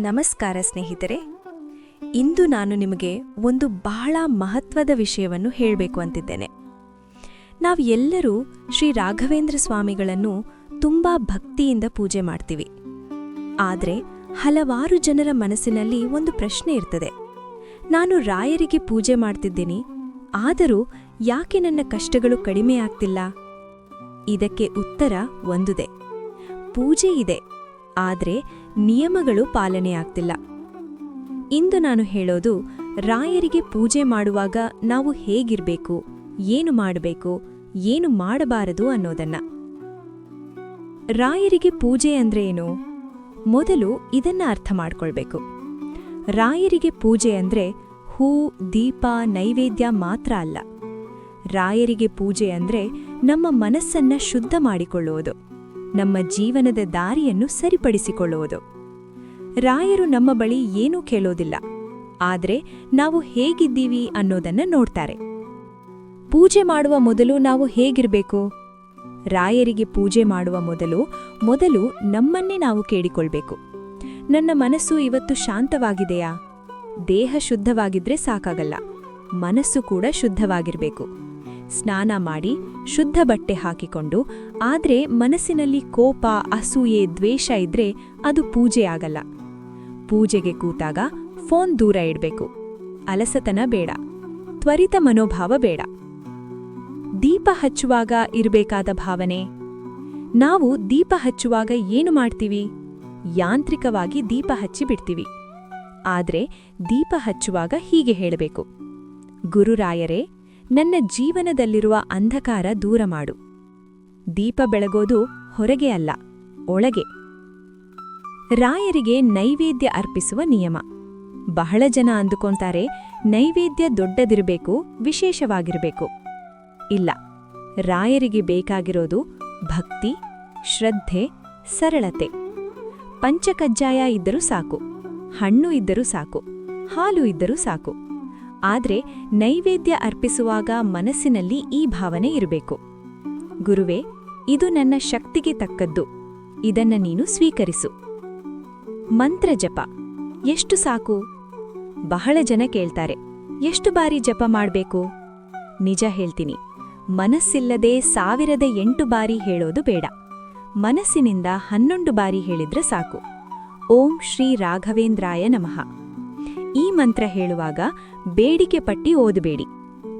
ನಮಸ್ಕಾರ ಸ್ನೇಹಿತರೆ. ಇಂದು ನಾನು ನಿಮಗೆ ಒಂದು ಬಹಳ ಮಹತ್ವದ ವಿಷಯವನ್ನು ಹೇಳಬೇಕು ಅಂತಿದ್ದೇನೆ. ನಾವು ಎಲ್ಲರೂ ಶ್ರೀ ರಾಘವೇಂದ್ರ ಸ್ವಾಮಿಗಳನ್ನು ತುಂಬ ಭಕ್ತಿಯಿಂದ ಪೂಜೆ ಮಾಡ್ತೀವಿ. ಆದರೆ ಹಲವಾರು ಜನರ ಮನಸ್ಸಿನಲ್ಲಿ ಒಂದು ಪ್ರಶ್ನೆ ಇರ್ತದೆ. ನಾನು ರಾಯರಿಗೆ ಪೂಜೆ ಮಾಡ್ತಿದ್ದೀನಿ, ಆದರೂ ಯಾಕೆ ನನ್ನ ಕಷ್ಟಗಳು ಕಡಿಮೆ ಆಗ್ತಿಲ್ಲ? ಇದಕ್ಕೆ ಉತ್ತರ ಒಂದುದೇ. ಪೂಜೆ ಇದೆ. ಆದರೆ ನಿಯಮಗಳು ಪಾಲನೆಯಾಗ್ತಿಲ್ಲ ಇಂದು ನಾನು ಹೇಳೋದು, ರಾಯರಿಗೆ ಪೂಜೆ ಮಾಡುವಾಗ ನಾವು ಹೇಗಿರಬೇಕು, ಏನು ಮಾಡಬೇಕು, ಏನು ಮಾಡಬಾರದು ಅನ್ನೋದನ್ನ. ರಾಯರಿಗೆ ಪೂಜೆ ಅಂದ್ರೆ ಏನು? ಮೊದಲು ಇದನ್ನ ಅರ್ಥ ಮಾಡ್ಕೊಳ್ಬೇಕು. ರಾಯರಿಗೆ ಪೂಜೆ ಅಂದ್ರೆ ಹೂ, ದೀಪ, ನೈವೇದ್ಯ ಮಾತ್ರ ಅಲ್ಲ. ರಾಯರಿಗೆ ಪೂಜೆ ಅಂದ್ರೆ ನಮ್ಮ ಮನಸ್ಸನ್ನ ಶುದ್ಧ ಮಾಡಿಕೊಳ್ಳುವುದು. ನಮ್ಮ ಜೀವನದ ದಾರಿಯನ್ನು ಸರಿಪಡಿಸಿಕೊಳ್ಳುವುದು. ರಾಯರು ನಮ್ಮ ಬಳಿ ಏನೂ ಕೇಳೋದಿಲ್ಲ. ಆದರೆ ನಾವು ಹೇಗಿದ್ದೀವಿ ಅನ್ನೋದನ್ನು ನೋಡ್ತಾರೆ. ಪೂಜೆ ಮಾಡುವ ಮೊದಲು ನಾವು ಹೇಗಿರಬೇಕು? ರಾಯರಿಗೆ ಪೂಜೆ ಮಾಡುವ ಮೊದಲು ಮೊದಲು ನಮ್ಮನ್ನೇ ನಾವು ಕೇಳಿಕೊಳ್ಬೇಕು. ನನ್ನ ಮನಸ್ಸು ಇವತ್ತು ಶಾಂತವಾಗಿದೆಯಾ? ದೇಹ ಶುದ್ಧವಾಗಿದ್ರೆ ಸಾಕಾಗಲ್ಲ. ಮನಸ್ಸು ಕೂಡ ಶುದ್ಧವಾಗಿರ್ಬೇಕು. ಸ್ನಾನ ಮಾಡಿ ಶುದ್ಧ ಬಟ್ಟೆ ಹಾಕಿಕೊಂಡು, ಆದ್ರೆ ಮನಸ್ಸಿನಲ್ಲಿ ಕೋಪ, ಅಸೂಯೆ, ದ್ವೇಷ ಇದ್ರೆ ಅದು ಪೂಜೆ ಆಗಲ್ಲ. ಪೂಜೆಗೆ ಕೂತಾಗ ಫೋನ್ ದೂರ ಇಡ್ಬೇಕು. ಅಲಸತನ ಬೇಡ. ತ್ವರಿತ ಮನೋಭಾವ ಬೇಡ. ದೀಪ ಹಚ್ಚುವಾಗ ಇರಬೇಕಾದ ಭಾವನೆ? ನಾವು ದೀಪ ಹಚ್ಚುವಾಗ ಏನು ಮಾಡ್ತೀವಿ? ಯಾಂತ್ರಿಕವಾಗಿ ದೀಪ ಹಚ್ಚಿ ಬಿಡ್ತೀವಿ. ಆದ್ರೆ ದೀಪ ಹಚ್ಚುವಾಗ ಹೀಗೆ ಹೇಳಬೇಕು. ಗುರುರಾಯರೇ ನನ್ನ ಜೀವನದಲ್ಲಿರುವ ಅಂಧಕಾರ ದೂರ ಮಾಡು. ದೀಪ ಬೆಳಗೋದು ಹೊರಗೆ ಅಲ್ಲ, ಒಳಗೆ. ರಾಯರಿಗೆ ನೈವೇದ್ಯ ಅರ್ಪಿಸುವ ನಿಯಮ. ಬಹಳ ಜನ ಅಂದುಕೊಂತಾರೆ, ನೈವೇದ್ಯ ದೊಡ್ಡದಿರಬೇಕು, ವಿಶೇಷವಾಗಿರಬೇಕು. ಇಲ್ಲ, ರಾಯರಿಗೆ ಬೇಕಾಗಿರೋದು ಭಕ್ತಿ, ಶ್ರದ್ಧೆ, ಸರಳತೆ. ಪಂಚಕಜ್ಜಾಯ ಇದ್ದರೂ ಸಾಕು, ಹಣ್ಣು ಇದ್ದರೂ ಸಾಕು, ಹಾಲು ಇದ್ದರೂ ಸಾಕು. ಆದ್ರೆ ನೈವೇದ್ಯ ಅರ್ಪಿಸುವಾಗ ಮನಸ್ಸಿನಲ್ಲಿ ಈ ಭಾವನೆ ಇರಬೇಕು. ಗುರುವೇ, ಇದು ನನ್ನ ಶಕ್ತಿಗೆ ತಕ್ಕದ್ದು. ಇದನ್ನ ನೀನು ಸ್ವೀಕರಿಸು. ಮಂತ್ರ ಜಪ. ಎಷ್ಟು ಸಾಕು? ಬಹಳ ಜನ ಕೇಳ್ತಾರೆ. ಎಷ್ಟು ಬಾರಿ ಜಪ ಮಾಡ್ಬೇಕು? ನಿಜ ಹೇಳ್ತೀನಿ. ಮನಸ್ಸಿಲ್ಲದೆ ಸಾವಿರದ ಎಂಟು ಬಾರಿ ಹೇಳೋದು ಬೇಡ. ಮನಸ್ಸಿನಿಂದ ಹನ್ನೊಂದು ಬಾರಿ ಹೇಳಿದ್ರೆ ಸಾಕು. ಓಂ ಶ್ರೀ ರಾಘವೇಂದ್ರಾಯ ನಮಃ. ಈ ಮಂತ್ರ ಹೇಳುವಾಗ ಬೇಡಿಕೆ ಪಟ್ಟಿ ಓದಬೇಡಿ.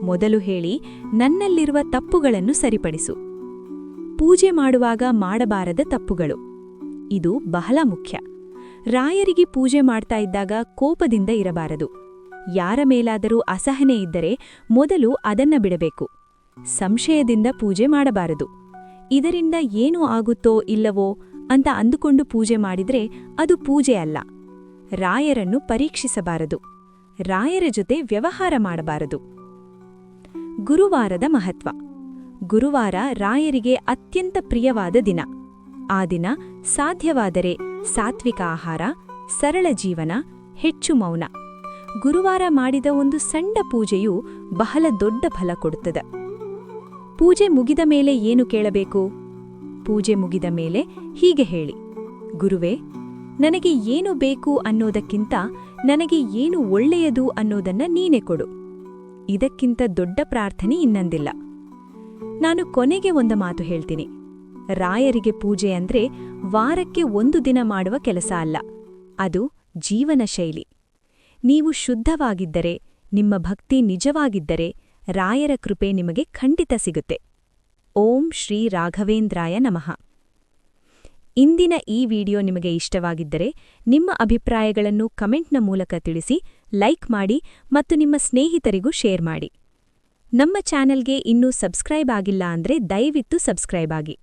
ಮೊದಲು ಹೇಳಿ ನನ್ನಲ್ಲಿರುವ ತಪ್ಪುಗಳನ್ನು ಸರಿಪಡಿಸು. ಪೂಜೆ ಮಾಡುವಾಗ ಮಾಡಬಾರದ ತಪ್ಪುಗಳು. ಇದು ಬಹಳ ಮುಖ್ಯ. ರಾಯರಿಗೆ ಪೂಜೆ ಮಾಡ್ತಾ ಇದ್ದಾಗ ಕೋಪದಿಂದ ಇರಬಾರದು. ಯಾರ ಮೇಲಾದರೂ ಅಸಹನೆ ಇದ್ದರೆ ಮೊದಲು ಅದನ್ನ ಬಿಡಬೇಕು. ಸಂಶಯದಿಂದ ಪೂಜೆ ಮಾಡಬಾರದು. ಇದರಿಂದ ಏನೂ ಆಗುತ್ತೋ ಇಲ್ಲವೋ ಅಂತ ಅಂದುಕೊಂಡು ಪೂಜೆ ಮಾಡಿದರೆ ಅದು ಪೂಜೆ ಅಲ್ಲ. ರಾಯರನ್ನು ಪರೀಕ್ಷಿಸಬಾರದು. ರಾಯರ ಜೊತೆ ವ್ಯವಹಾರ ಮಾಡಬಾರದು. ಗುರುವಾರದ ಮಹತ್ವ. ಗುರುವಾರ ರಾಯರಿಗೆ ಅತ್ಯಂತ ಪ್ರಿಯವಾದ ದಿನ. ಆ ದಿನ ಸಾಧ್ಯವಾದರೆ ಸಾತ್ವಿಕ ಆಹಾರ, ಸರಳ ಜೀವನ, ಹೆಚ್ಚು ಮೌನ. ಗುರುವಾರ ಮಾಡಿದ ಒಂದು ಸಣ್ಣ ಪೂಜೆಯು ಬಹಳ ದೊಡ್ಡ ಫಲ ಕೊಡುತ್ತದೆ. ಪೂಜೆ ಮುಗಿದ ಮೇಲೆ ಏನು ಕೇಳಬೇಕು? ಪೂಜೆ ಮುಗಿದ ಮೇಲೆ ಹೀಗೆ ಹೇಳಿ. ಗುರುವೇ ನನಗೆ ಏನು ಬೇಕು ಅನ್ನೋದಕ್ಕಿಂತ ನನಗೆ ಏನು ಒಳ್ಳೆಯದು ಅನ್ನೋದನ್ನ ನೀನೆ ಕೊಡು. ಇದಕ್ಕಿಂತ ದೊಡ್ಡ ಪ್ರಾರ್ಥನೆ ಇನ್ನೊಂದಿಲ್ಲ. ನಾನು ಕೊನೆಗೆ ಒಂದು ಮಾತು ಹೇಳ್ತೀನಿ. ರಾಯರಿಗೆ ಪೂಜೆ ಅಂದ್ರೆ ವಾರಕ್ಕೆ ಒಂದು ದಿನ ಮಾಡುವ ಕೆಲಸ ಅಲ್ಲ. ಅದು ಜೀವನ ಶೈಲಿ. ನೀವು ಶುದ್ಧವಾಗಿದ್ದರೆ, ನಿಮ್ಮ ಭಕ್ತಿ ನಿಜವಾಗಿದ್ದರೆ ರಾಯರ ಕೃಪೆ ನಿಮಗೆ ಖಂಡಿತ ಸಿಗುತ್ತೆ. ಓಂ ಶ್ರೀ ರಾಘವೇಂದ್ರಾಯ ನಮಃ. ಇಂದಿನ ಈ ವಿಡಿಯೋ ನಿಮಗೆ ಇಷ್ಟವಾಗಿದ್ದರೆ ನಿಮ್ಮ ಅಭಿಪ್ರಾಯಗಳನ್ನು ಕಮೆಂಟ್ನ ಮೂಲಕ ತಿಳಿಸಿ, ಲೈಕ್ ಮಾಡಿ ಮತ್ತು ನಿಮ್ಮ ಸ್ನೇಹಿತರಿಗೂ ಶೇರ್ ಮಾಡಿ. ನಮ್ಮ ಚಾನೆಲ್ಗೆ ಇನ್ನೂ ಸಬ್ಸ್ಕ್ರೈಬ್ ಆಗಿಲ್ಲ ಅಂದ್ರೆ ದಯವಿಟ್ಟು ಸಬ್ಸ್ಕ್ರೈಬ್ ಆಗಿ.